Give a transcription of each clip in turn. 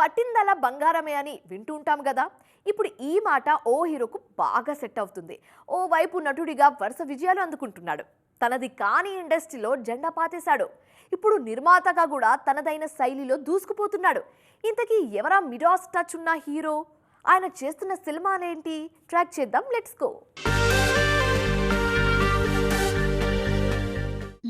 పట్టిందలా బంగారమే అని వింటూ ఉంటాం కదా ఇప్పుడు ఈ మాట ఓ హీరోకు బాగా సెట్ అవుతుంది. ఓ వైపు నటుడిగా వరుస విజయాలు అందుకుంటున్నాడు. తనది కాని ఇండస్ట్రీలో జెండా పాతేశాడు. ఇప్పుడు నిర్మాతగా కూడా తనదైన శైలిలో దూసుకుపోతున్నాడు. ఇంతకీ ఎవరా మిడాస్ టచ్ ఉన్న హీరో? ఆయన చేస్తున్న సినిమాలేంటి? ట్రాక్ చేద్దాం లెట్స్ గో.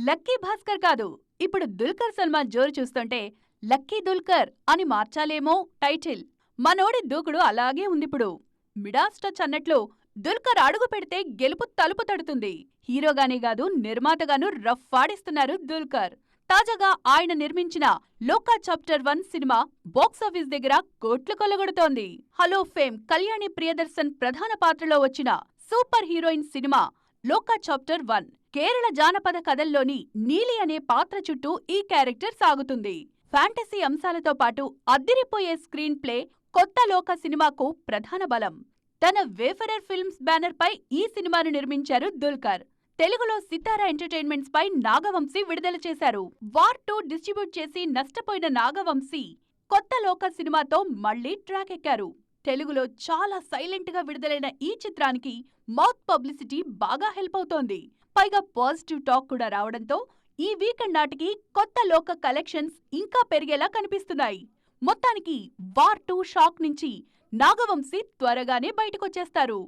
లక్కీ భాస్కర్ కాదు. ఇప్పుడు దుల్కర్ సల్మాన్ జోరు చూస్తుంటే లక్కీ దుల్కర్ అని మార్చాలేమో టైటిల్. మనోడి దూకుడు అలాగే ఉందిప్పుడు. మిడాస్ టచ్ అన్నట్లు దుల్కర్ అడుగు పెడితే గెలుపు తలుపు తడుతుంది. హీరోగానే కాదు నిర్మాతగాను రఫ్ ఆడిస్తున్నారు దుల్కర్. తాజాగా ఆయన నిర్మించిన లోకా చాప్టర్ వన్ సినిమా బాక్సాఫీస్ దగ్గర కోట్లు కొల్లగొడుతోంది హలో ఫేమ్ కళ్యాణి ప్రియదర్శన్ ప్రధాన పాత్రలో వచ్చిన super heroine cinema Lokah chapter one Kerala జానపద కథల్లోని నీలి అనే పాత్ర చుట్టూ ఈ క్యారెక్టర్ సాగుతుంది. ఫ్యాంటసీ అంశాలతో పాటు అద్దిరిపోయే స్క్రీన్ ప్లే కొత్త లోక సినిమాకు ప్రధాన బలం. తన వేఫరర్ ఫిల్మ్స్ బ్యానర్ పై ఈ సినిమాను నిర్మించారు దుల్కర్. తెలుగులో సితారా ఎంటర్టైన్మెంట్స్ పై నాగవంశీ విడుదల చేశారు. వార్ టూ డిస్ట్రిబ్యూట్ చేసి నష్టపోయిన నాగవంశీ కొత్త లోక సినిమాతో మళ్ళీ ట్రాక్ ఎక్కారు. తెలుగులో చాలా సైలెంట్గా విడుదలైన ఈ చిత్రానికి మౌత్ పబ్లిసిటీ బాగా హెల్ప్ అవుతోంది. పైగా పాజిటివ్ టాక్ కూడా రావడంతో ఈ వీకెండ్ నాటికి కొత్త లోక కలెక్షన్స్ ఇంకా పెరిగేలా కనిపిస్తున్నాయి. మొత్తానికి వార్ టూ షాక్ నుంచి నాగవంశీ త్వరగానే బయటకొచ్చేస్తారు.